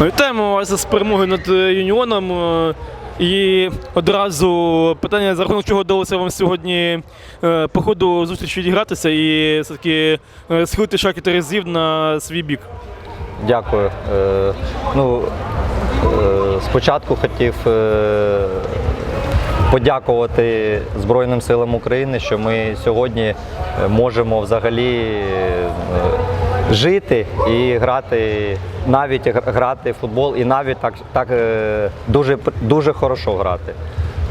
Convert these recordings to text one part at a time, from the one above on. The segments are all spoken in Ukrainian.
Вітаємо вас з перемогою над е, юніоном. Е, І одразу питання, за рахунок чого вдалося вам сьогодні е, по ходу зустрічі відігратися і все-таки схилити шаки терезів на свій бік. Дякую. Ну, спочатку хотів подякувати Збройним силам України, що ми сьогодні можемо взагалі жити і грати, навіть грати в футбол, і навіть так, так е, дуже, дуже хорошо грати.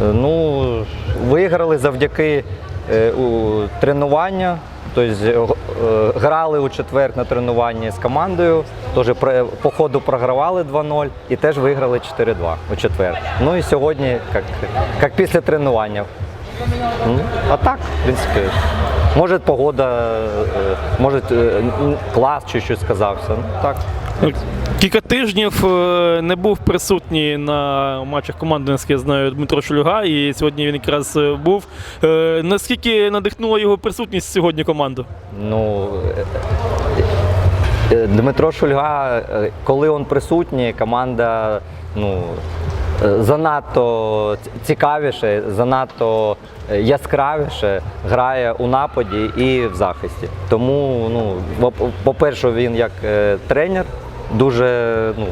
Е, Ну, виграли завдяки е, у тренування. Тобто грали у четвер на тренуванні з командою, теж по ходу програвали 2-0 і теж виграли 4-2 у четвер. Ну і сьогодні, як, як після тренування. Ну, а так, в принципі, може погода, е, може е, клас чи щось сказався. Ну, так. Кілька тижнів е, не був присутній на матчах команди, наскільки я знаю, Дмитро Шульга, і сьогодні він якраз був. Наскільки надихнула його присутність сьогодні команду? Ну, Дмитро Шульга, коли він присутній, команда ну, занадто цікавіше, занадто е, яскравіше грає у нападі і в захисті. Тому, ну, по- по-перше, він як е, тренер дуже ну,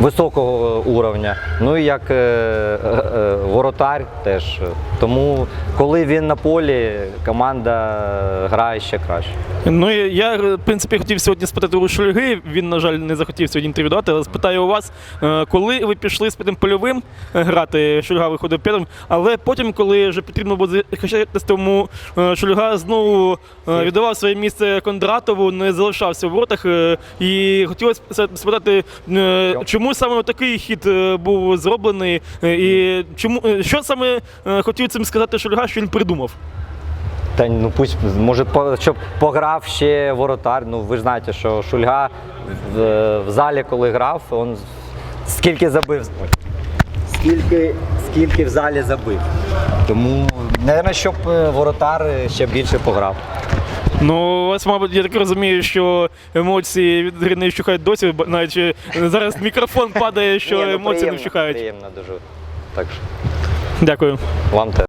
високого уровня. Ну і як е, е, е, воротар теж. Тому, коли він на полі, команда грає ще краще. Ну я е, в принципі хотів сьогодні спитати у Шульги. Він, на жаль, не захотів сьогодні інтерв'ю дати, але спитаю у вас, е, коли ви пішли з тим польовим е, грати, Шульга виходив п'ятим, але потім, коли вже потрібно було захищатись, тому е, Шульга знову е, віддавав своє місце Кондратову, не залишався в воротах. е, І хотілося спитати, е, чому саме такий хід е, був зроблений, е, і чому е, що саме хотів цим сказати Шульга, що він придумав? Та ну пусть, може, по- щоб пограв ще воротар. Ну ви ж знаєте, що Шульга в, в залі, коли грав, він скільки забив. Скільки, скільки в залі забив. Тому, мабуть, щоб воротар ще більше пограв. Ну, у вас, мабуть, я так розумію, що емоції від гри не вщухають досі, бо навіть е, зараз мікрофон падає, що Ні, ну, емоції не приємно, вщухають. Приємно дуже. Так що Дякую. вам теж.